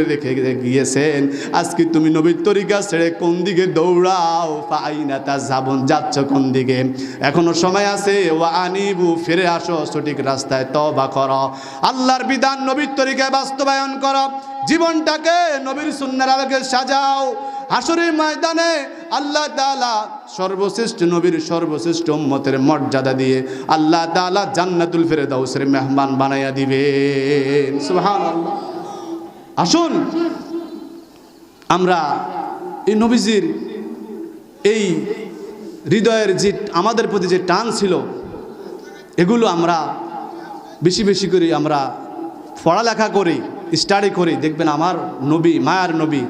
রেখে গিয়েছেন, আজকে তুমি নবীর তরিকা ছেড়ে কোন দিকে দৌড়াও? ফাইনা তা যাবন যাচ্ছ কোন দিকে? এখনও সময় আছে ও আনিবু, ফিরে আসো, সঠিক রাস্তায় তবা করো। আল্লাহর বিধান নবীর তরিকায় বাস্তবায়ন কর। জীবনটাকে নবীর সুন্নার আলোকে সাজাও। হাসরের ময়দানে আল্লাহ তাআলা সর্বশ্রেষ্ঠ নবীর সর্বশ্রেষ্ঠ উম্মতের মর্যাদা দিয়ে আল্লাহ তাআলা জান্নাতুল ফেরদাউসের মেহমান বানাইয়া দিবেন। সুবহানাল্লাহ। আসুন। আমরা এই নবীজির এই হৃদয়ের যে আমাদের প্রতি যে টান ছিল, এগুলো আমরা বেশি বেশি করে আমরা পড়ালেখা করি স্টাডি করি। দেখবেন আমার নবী, মায়ার নবী,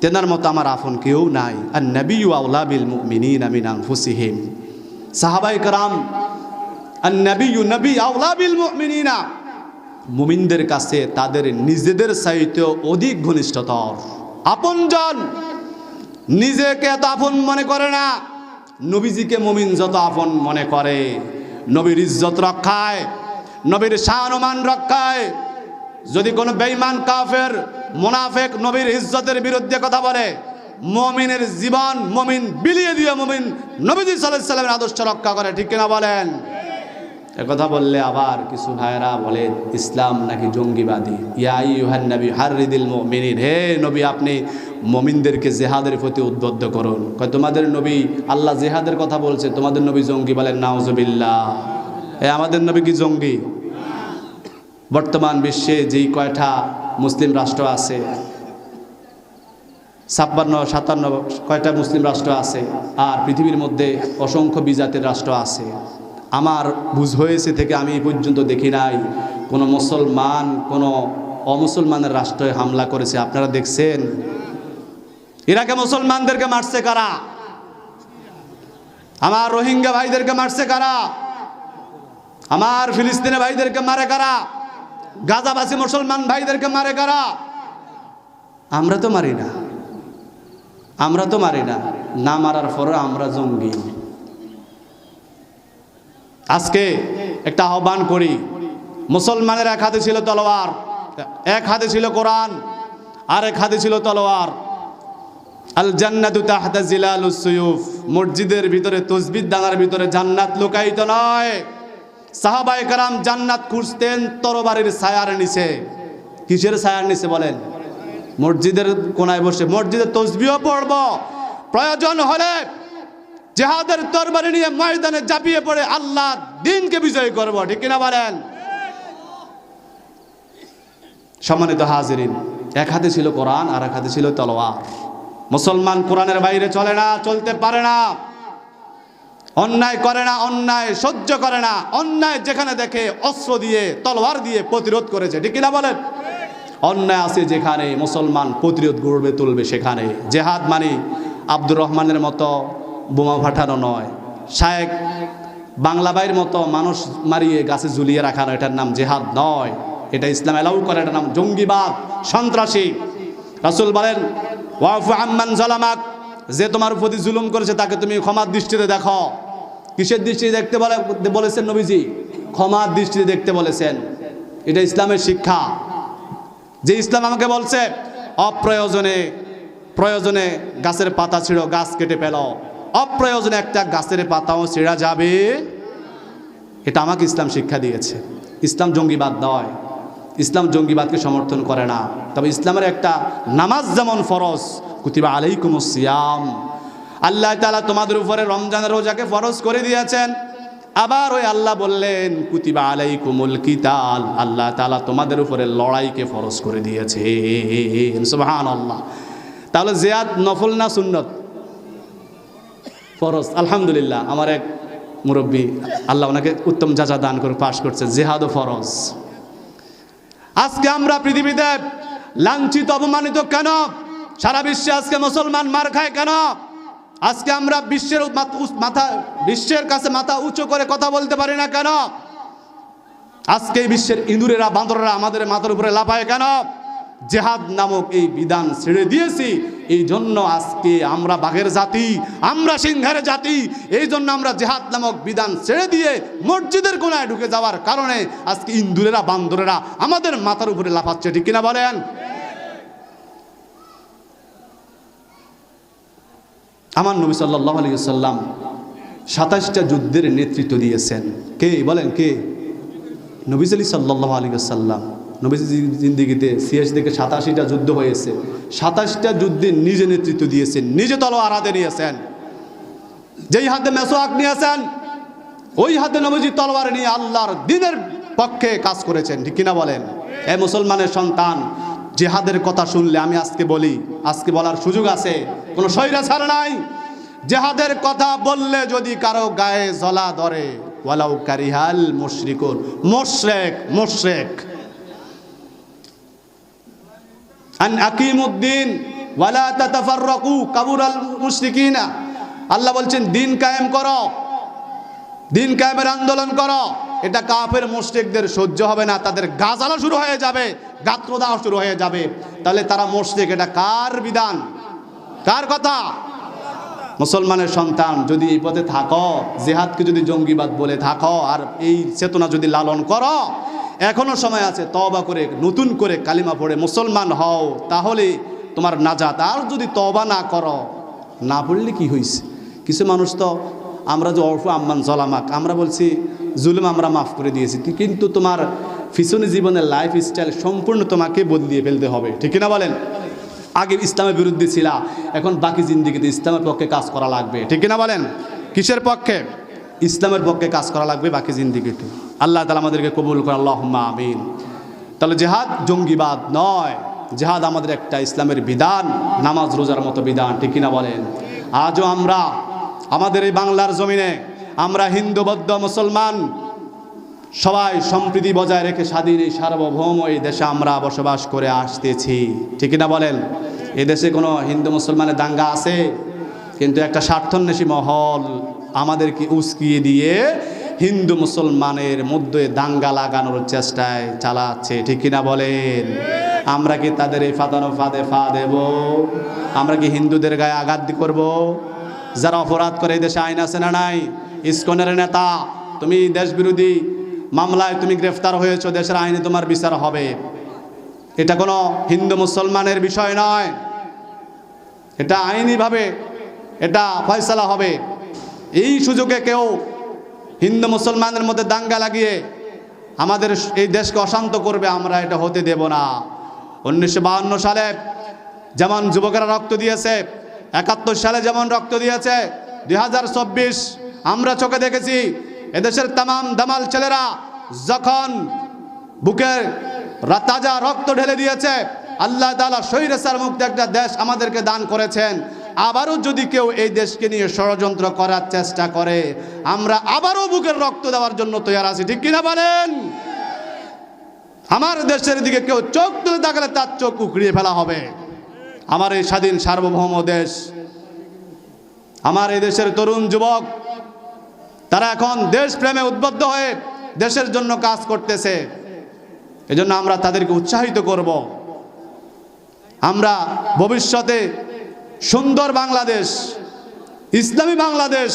তেনার মতো আমার আফন কেউ নাই। আর নবী আউলা বিল মিনিন আমিন আনফুসিহিম। সাহাবাই কারাম আর নবী নবী আউলা বিল মিনিনা মুমিনদের কাছে তাদের নিজেদের সাহিত্য অধিক ঘনিষ্ঠতর। আপনজন নিজেকে এত আপন মনে করে না। নবীজিকে মুমিন যত আপন মনে করে, নবীর ইজ্জত রক্ষায়, নবীর শাহনুমান রক্ষায়। যদি কোনো বেঈমান, কাফের, মোনাফেক নবীর ইজ্জতের বিরুদ্ধে কথা বলে, মমিনের জীবন মমিন বিলিয়ে দিয়ে মমিন নবীজি সাল্লাহ সাল্লামের আদর্শ রক্ষা করে, ঠিক কিনা বলেন? কথা বললে আবার কিছু ভাইরা বলে, ইসলাম নাকি জঙ্গিবাদী? ইয়াই ইউহান নবী হারিদিল মিনিন হে নবী, আপনি মমিনদেরকে জেহাদের প্রতি উদ্বুদ্ধ করুন। তোমাদের নবী আল্লাহ জেহাদের কথা বলছে, তোমাদের নবী জঙ্গি বলেন নাউজবিল্লা এ, আমাদের নবী কি জঙ্গি? বর্তমান বিশ্বে যেই কয়টা মুসলিম রাষ্ট্র আছে, ছাপ্পান্ন, সাতান্ন, কয়টা মুসলিম রাষ্ট্র আছে, আর পৃথিবীর মধ্যে অসংখ্য বিজাতের রাষ্ট্র আছে আমার বুঝ হয়েছে থেকে আমি পর্যন্ত দেখি নাই। কোনো মুসলমান, কোনো অমুসলমানের রাষ্ট্রে হামলা করেছে, আপনারা দেখছেন? ইরাকে মুসলমানদেরকে মারছে কারা? আমার রোহিঙ্গা ভাইদেরকে মারছে কারা? আমার ফিলিস্তিনি ভাইদেরকে মারে কারা? গাজাবাসী মুসলমান ভাইদেরকে মারে কারা? আমরা তো মারি না। আমরা তো মারি না। না মারার পরে আমরা জঙ্গি। আজকে একটা আহ্বান করি। মুসলমানের এক হাতে ছিল তলোয়ার, এক হাতে ছিল কোরআন আর এক হাতে ছিল তলোয়ার। আল জান্নাতু তাহতা জিলাল সুয়ুফ, মসজিদের ভিতরে তসবিদ ডাঙার ভিতরে জান্নাত লুকায়িত নয়। সাহাবায়ে কারাম জান্নাত খুঁজতেন তরবারির ছায়ার নিচে। কিসের ছায়ার নিচে বলেন? মসজিদের কোনায় বসে। মসজিদের তসবিও পড়ব। প্রয়োজন হলে জেহাদের তরবারি নিয়ে ময়দানে চাপিয়ে পড়ে আল্লাহ দিনকে বিজয় করব, ঠিক কিনা বলেন? সম্মানিত হাজিরিন, এক হাতে ছিল কোরআন আর এক হাতে ছিল তলোয়ার। মুসলমান কোরআনের বাইরে চলে না, চলতে পারে না। অন্যায় করে না, অন্যায় সহ্য করে না, অন্যায় যেখানে দেখে অস্ত্র দিয়ে, তলোয়ার দিয়ে প্রতিরোধ করেছে, ঠিক কিনা বলেন? অন্যায় আছে যেখানে মুসলমান প্রতিরোধ গড়বে, তুলবে সেখানে। জেহাদ মানে আব্দুর রহমানের মতো বোমা ফাটানো নয়। শায়েক বাংলা বাইয়ের মতো মানুষ মারিয়ে গাছে ঝুলিয়ে রাখানো এটার নাম জেহাদ নয়। এটা ইসলাম এলাউ করে, এটার নাম জঙ্গিবাদ, সন্ত্রাসী। রাসুল বলেন, ওয়াফু আম্মান জালামাক, যে তোমার প্রতি জুলুম করেছে তাকে তুমি ক্ষমার দৃষ্টিতে দেখো। কিসের দৃষ্টিতে দেখতে বলে, বলেছেন নবীজি? ক্ষমার দৃষ্টিতে দেখতে বলেছেন। এটা ইসলামের শিক্ষা। যে ইসলাম আমাকে বলছে, অপ্রয়োজনে, প্রয়োজনে গাছের পাতা ছিঁড়ো, গাছ কেটে পেল অপ্রয়োজনে একটা গাছের পাতাও ছিঁড়া যাবে। এটা আমাকে ইসলাম শিক্ষা দিয়েছে। ইসলাম জঙ্গিবাদ নয়। ইসলাম জঙ্গিবাদকে সমর্থন করে না। তবে ইসলামের একটা নামাজ যেমন ফরজ, কুতিবা আলাইকুম সিয়াম। আল্লাহ তালা তোমাদের উপরে রমজান রোজাকে ফরজ করে দিয়েছেন। আবার ওই আল্লাহ বললেন, কুতিবা আলাই কুমুল কিতাল। আল্লাহ তালা তোমাদের উপরে লড়াইকে ফরজ করে দিয়েছে সুবাহান আল্লাহ তাহলে জেয়াদ নফল না সুন্নত? ফরজ। আলহামদুলিল্লাহ, আমার এক মুরব্বী, আল্লাহ ওনাকে উত্তম যাচা দান করে পাশ করছে। জেহাদ ও ফরজ। আজকে আমরা পৃথিবীতে লাঞ্ছিত, অপমানিত কেন? সারা বিশ্বে আজকে মুসলমান মার খায় কেন? আজকে আমরা বিশ্বের মাথা বিশ্বের কাছে মাথা উঁচু করে কথা বলতে পারি না কেন? আজকে বিশ্বের ইঁদুরেরা, বাঁদরেরা আমাদের মাথার উপরে লাফায় কেন? জেহাদ নামক এই বিধান ছেড়ে দিয়েছি, এই জন্য আজকে আমরা বাঘের জাতি, আমরা সিংহের জাতি, এই জন্য আমরা জেহাদ নামক বিধান ছেড়ে দিয়ে মসজিদের কোনায় ঢুকে যাওয়ার কারণে আজকে ইন্দুরেরা, বান্দরেরা আমাদের মাথার উপরে লাফাচ্ছে, ঠিক কিনা বলেন? আমার নবী সাল্লাহ আলী সাল্লাম সাতাশটা যুদ্ধের নেতৃত্ব দিয়েছেন। কে বলেন কে? নবী সাল্লাহ আলী সাল্লাম নবীজ জিন্দিগিতে সিএস থেকে সাতাশিটা যুদ্ধ হয়েছে। সাতাশটা যুদ্ধে নিজে নেতৃত্ব দিয়েছেন, নিজে তলোয়ার হাতে নিয়েছেন। যেই হাতে মেসোয়াক নিয়েছেন, ওই হাতে নবীজি তলোয়ার নিয়ে আল্লাহর দিনের পক্ষে কাজ করেছেন, ঠিক কিনা বলেন? এ মুসলমানের সন্তান, জেহাদের কথা শুনলে আমি আজকে বলি, আজকে বলার সুযোগ আছে, কোনো স্বৈরাচার নাই। জেহাদের কথা বললে যদি কারও গায়ে জলা ধরে, ওয়ালাউ কারিহাল মুশরিকুন, মোশরেক মোশরেক। আন আকিমুদ্দিন, ওয়ালা তাতাফাররাকু কাবুরাল মুশরিকিনা। আল্লাহ বলছেন, দিন কায়েম করো, দিন কায়েমের আন্দোলন করো। এটা কাফের মুশরিকদের সহ্য হবে না, তাদের গাজালা শুরু হয়ে যাবে, গাত্রদাহ শুরু হয়ে যাবে। তাহলে তারা মুশরিক, এটা কার বিধান? কার কথা? মুসলমানের সন্তান, যদি এই পথে থাকো, জেহাদকে যদি জঙ্গিবাদ বলে থাকো, আর এই চেতনা যদি লালন করো এখনও সময় আছে তবা করে, নতুন করে কালিমা পড়ে, মুসলমান হও, তাহলে তোমার নাজাত। আর যদি তবা না করো, না পড়লে কি হয়েছে কিছু মানুষ তো, আমরা যে অর্ফ আম্মান জলামাক, আমরা বলছি, জুলুম আমরা মাফ করে দিয়েছি কিন্তু তোমার ফিসনি জীবনের লাইফ স্টাইল সম্পূর্ণ তোমাকে বদলিয়ে ফেলতে হবে, ঠিক না বলেন? আগে ইসলামের বিরুদ্ধে ছিলা, এখন বাকি জিন্দিগিতে ইসলামের পক্ষে কাজ করা লাগবে, ঠিক না বলেন? কিসের পক্ষে? ইসলামের পক্ষে কাজ করা লাগবে, বাকি জিন্দিগিতে। আল্লাহ তালা আমাদেরকে কবুল করে আল্লাহ আমিন। তাহলে জেহাদ জঙ্গিবাদ নয়, জেহাদ আমাদের একটা ইসলামের বিধান, নামাজ রোজার মতো বিধান, ঠিক না বলেন? আজও আমরা, আমাদের এই বাংলার জমিনে আমরা হিন্দু, বৌদ্ধ, মুসলমান সবাই সম্প্রীতি বজায় রেখে স্বাধীন এই সার্বভৌম এই দেশে আমরা বসবাস করে আসতেছি, ঠিক না বলেন? এ দেশে কোনো হিন্দু, মুসলমানের দাঙ্গা আছে? কিন্তু একটা স্বার্থন্বেষী মহল আমাদেরকে উস্কিয়ে দিয়ে হিন্দু মুসলমানের মধ্যে দাঙ্গা লাগানোর চেষ্টায় চালাচ্ছে, ঠিক কিনা বলেন? আমরা কি তাদের এই ফাদানো ফাদে ফা দেব? আমরা কি হিন্দুদের গায়ে আঘাত করব? যারা অপরাধ করে এই দেশে আইন আছে না নাই? ইস্কনের নেতা, তুমি দেশ বিরোধী মামলায় তুমি গ্রেফতার হয়েছো, দেশের আইনে তোমার বিচার হবে। এটা কোনো হিন্দু মুসলমানের বিষয় নয়। এটা আইনিভাবে এটা ফয়সালা হবে। এই সুযোগে কেউ হিন্দু মুসলমানের মধ্যে দাঙ্গা লাগিয়ে আমাদের এই দেশকে অশান্ত করবে, আমরা এটা হতে দেব না। উনিশশো সালে যেমন যুবকেরা রক্ত দিয়েছে, একাত্তর সালে যেমন রক্ত দিয়েছে, দুই হাজার চব্বিশ আমরা চোখে দেখেছি, এদেশের তামাম দামাল ছেলেরা যখন বুকের তাজা রক্ত ঢেলে দিয়েছে, আল্লাহ তালা সৈরেসার মুক্ত একটা দেশ আমাদেরকে দান করেছেন। আবারও যদি কেউ এই দেশকে নিয়ে ষড়যন্ত্র করার চেষ্টা করে, আমরা আবারও বুকের রক্ত দেওয়ার জন্য তৈরি আছি। ঠিক কিনা বলেন? আমার দেশের দিকে কেউ চোখ তুলে তাকালে তার চোখ উকড়িয়ে ফেলা হবে। আমার এই স্বাধীন সার্বভৌম দেশ, আমার এই দেশের তরুণ যুবক, তারা এখন দেশ প্রেমে উদ্বুদ্ধ হয়ে দেশের জন্য কাজ করতেছে। এজন্য আমরা তাদেরকে উৎসাহিত করব। আমরা ভবিষ্যতে সুন্দর বাংলাদেশ, ইসলামী বাংলাদেশ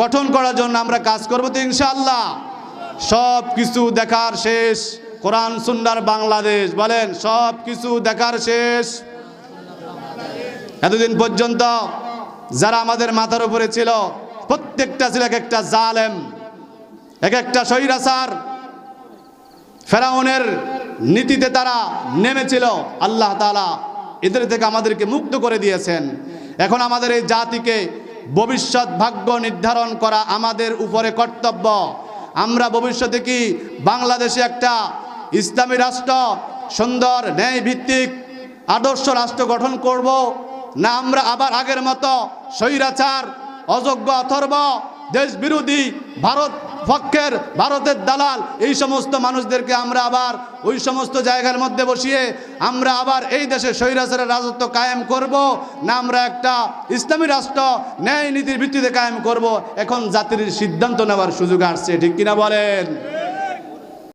গঠন করার জন্য আমরা কাজ করব তো ইনশাআল্লাহ। সব কিছু দেখার শেষ। কোরআন, সুন্নার বাংলাদেশ, বলেন, সব কিছু দেখার শেষ। এতদিন পর্যন্ত যারা আমাদের মাথার উপরে ছিল, প্রত্যেকটা ছিল এক একটা জালেম, এক একটা স্বৈরাচার। ফেরাউনের নীতিতে তারা নেমেছিল, আল্লাহ তাআলা এদের থেকে আমাদেরকে মুক্ত করে দিয়েছেন। এখন আমাদের এই জাতিকে ভবিষ্যৎ ভাগ্য নির্ধারণ করা আমাদের উপরে কর্তব্য। আমরা ভবিষ্যতে কি বাংলাদেশে একটা ইসলামী রাষ্ট্র, সুন্দর ন্যায় ভিত্তিক আদর্শ রাষ্ট্র গঠন করব, না আমরা আবার আগের মতো স্বৈরাচার, অযোগ্য, অথর্ব দেশ বিরোধী ভারত পক্ষের, ভারতের দালাল, এই সমস্ত মানুষদেরকে আমরা আবার ওই সমস্ত জায়গার মধ্যে বসিয়ে আমরা আবার এই দেশে স্বৈরাচারের রাজত্ব কায়েম করব না আমরা একটা ইসলামী রাষ্ট্র ন্যায় নীতির ভিত্তিতে কায়েম করব। এখন জাতির সিদ্ধান্ত নেওয়ার সুযোগ আসছে, ঠিক কিনা বলেন?